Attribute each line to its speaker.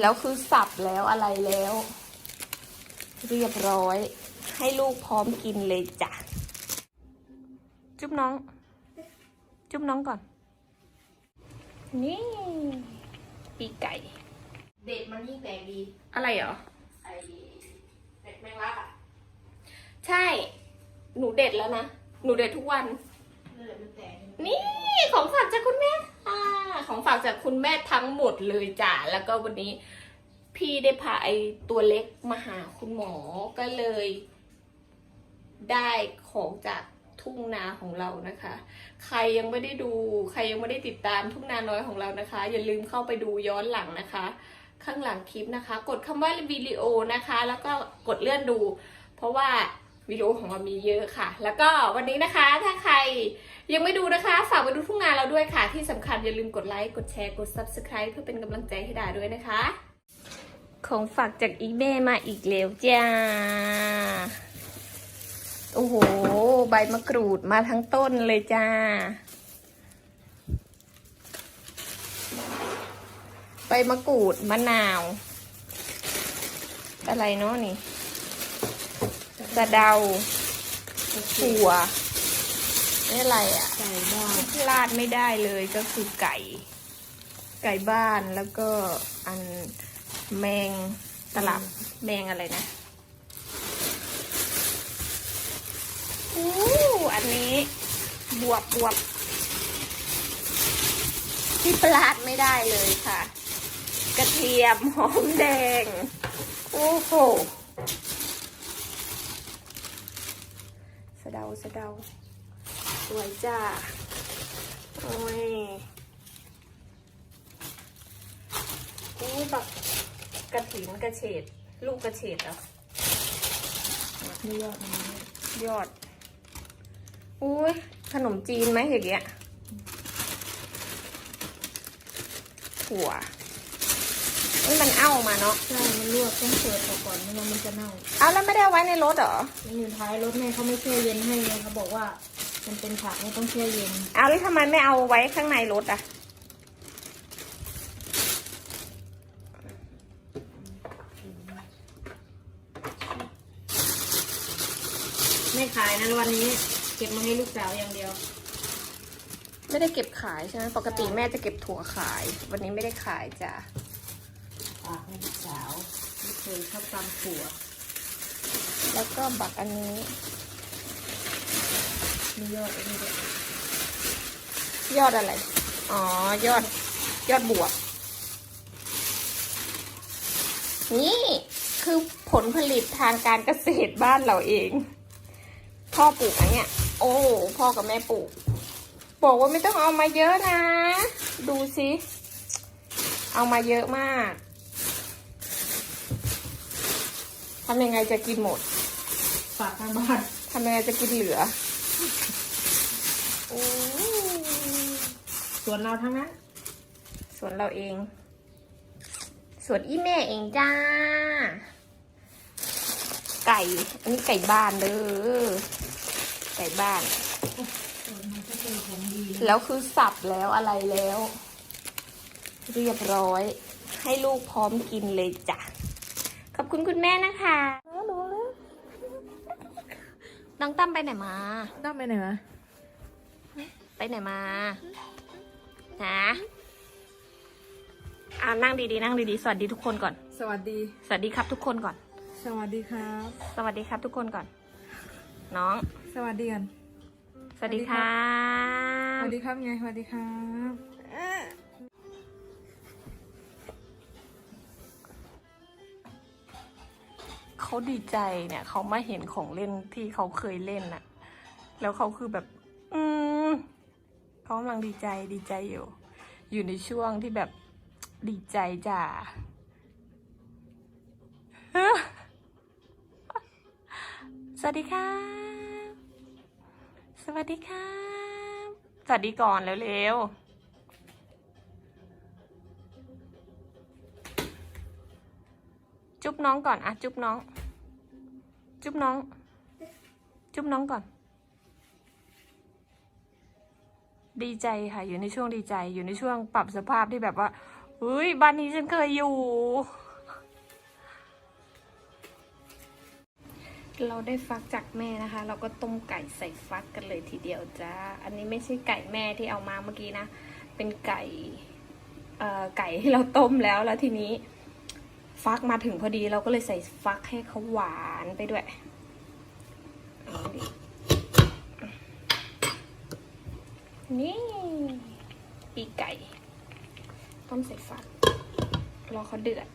Speaker 1: แล้วคือสับแล้วอะไรแล้ว เรียบร้อย ให้ลูกพร้อมกินเลยจ้ะ จุ๊บน้อง จุ๊บน้องก่อน นี่ ปีกไก่
Speaker 2: เด็ดมันยิ่งแตกดี
Speaker 1: อะไรเหรอ
Speaker 2: ไอเด็ดแมงลักอะ
Speaker 1: ใช่ หนูเด็ดแล้วนะ หนูเด็ดทุกวัน
Speaker 2: นั่นแหละมันแตก
Speaker 1: นี่ของฝากจากคุณแม่ค่ะ ของฝากจากคุณแม่ทั้งหมดเลยจ้ะแล้วก็วันนี้พี่ได้พาไอตัวเล็กมาหาคุณหมอก็เลย ได้ของจากทุ่งนาของเรานะคะ ใครยังไม่ได้ดู ใครยังไม่ได้ติดตามทุ่งนาน้อยของเรานะคะ อย่าลืมเข้าไปดูย้อนหลังนะคะ ข้างหลังคลิปนะคะ กดคำว่าวิดีโอนะคะ แล้วก็กดเลื่อนดู เพราะว่า วิดีโอของเรามีเยอะค่ะ แล้วก็วันนี้นะคะถ้าใครยังไม่ดูนะคะ ฝากไปดูทุ่งนาเราด้วยค่ะ ที่สำคัญอย่าลืมกดไลค์ กดแชร์ กด subscribe เพื่อเป็นกำลังใจให้ดาด้วยนะคะ ของฝากจากอีเมมาอีกแล้วจ้า โอ้โห ใบมะกรูดมาทั้งต้นเลยจ้า ใบมะกรูดมะนาว อะไรเนาะนี่ สะเดาถั่วนี่อะไรอะ่ะ
Speaker 2: ไก่บ้าน
Speaker 1: พลาดไม่ได้เลยก็คือไก่ ไก่บ้านแล้วก็อันแมงตลับแมงอะไรนะอู้อันนี้บวบบวบที่พลาดไม่ได้เลยค่ะ กระเทียมหอมแดง โอ้โหะเดาสะเดาสวยจ้า โอ้ยนี่บักกระถินกระเฉด ลูกกระเฉดเหรอ
Speaker 2: ไม่ยอดมัน
Speaker 1: ยอด อุ้ยขนมจีนไหมอย่างเงี้ยถั่ว นี่มันเอ้ามาเนาะ
Speaker 2: ใช่ มันลวกต้องเปิดออกก่อนไม่งั้นมันจะเน่า
Speaker 1: เอาแล้วไม่ได้เอาไว้ในรถเหรอ
Speaker 2: มันอยู่ท้ายรถแม่เขาไม่แช่เย็นให้ไงเขาบอกว่า มันเป็นผักไม่ต้องแช่เย็น
Speaker 1: เอาแล้วทำไมไม่เอาไว้ข้างในรถอะ
Speaker 2: ไม่ขายนะวันนี้ เก็บมาให้ลูกสาวอย่างเดียว
Speaker 1: ไม่ได้เก็บขายใช่ไหมปกติแม่จะเก็บถั่วขาย วันนี้ไม่ได้ขายจ้ะ
Speaker 2: ฝากให้ลูกสาวไม่เคยชอบตำถั่ว
Speaker 1: แล้วก็บักอันนี้
Speaker 2: มียอดอันนี้ด้วย
Speaker 1: ยอดอะไร อ๋อ ยอด ยอดบวบนี่คือผลผลิตทางการเกษตรบ้านเราเอง พ่อปลูกอันเนี้ย โอ้พ่อกับแม่ปลูก บอกว่าไม่ต้องเอามาเยอะนะ ดูสิ เอามาเยอะมาก ทำยังไงจะกินหมด
Speaker 2: ฝากทางบ้าน
Speaker 1: ทำยังไงจะกินเหลือโอ้
Speaker 2: ส่วนเราทั้งนั้น
Speaker 1: ส่วนเราเอง ส่วนอีแม่เองจ้า ไก่ อันนี้ไก่บ้านเด้อ ไก่บ้าน
Speaker 2: มันก็เป็นของดี
Speaker 1: แล้วคือสับแล้วอะไรแล้ว เรียบร้อย ให้ลูกพร้อมกินเลยจ้ะข อบคุณคุณแม่นะคะน้องตั้มไปไหนมา
Speaker 2: ต้องไปไหนวะ
Speaker 1: ไปไหนมาฮะอ่านั่งดีๆนั่งดีๆ สวัสดีทุกคนก่อน
Speaker 2: สวัสดี
Speaker 1: สวัสดีครับทุกคนก่อน
Speaker 2: สวัสดีครับ
Speaker 1: สวัสดีครับทุกคนก่อน น้อง
Speaker 2: สวัสดีกัน
Speaker 1: สวัสดีครั
Speaker 2: ส
Speaker 1: บ
Speaker 2: วัสดีครับไงสวัสดีครับ
Speaker 1: เขาดีใจเนี่ย เขามาเห็นของเล่นที่เขาเคยเล่นน่ะ แล้วเขาคือแบบ อืมเขากำลังดีใจดีใจอยู่ อยู่ในช่วงที่แบบดีใจจ้ะสวัสดีครับสวัสดีครับสวัสดีก่อนเร็วๆ จุ๊บน้องก่อนอะจุ๊บน้อง จุ๊บน้อง จุ๊บน้องก่อน ดีใจค่ะ อยู่ในช่วงดีใจ อยู่ในช่วงปรับสภาพที่แบบว่าอุ้ยบ้านนี้ฉันเคยอยู่ เราได้ฟักจากแม่นะคะ เราก็ต้มไก่ใส่ฟักกันเลยทีเดียวจ้าอันนี้ไม่ใช่ไก่แม่ที่เอามาเมื่อกี้นะ เป็นไก่เอ่อไก่ที่เราต้มแล้วแล้วทีนี้ ฟักมาถึงพอดีเราก็เลยใส่ฟักให้เขาหวานไปด้วย นี่ปีไก่ ต้มใส่ฟัก รอเขาเดือด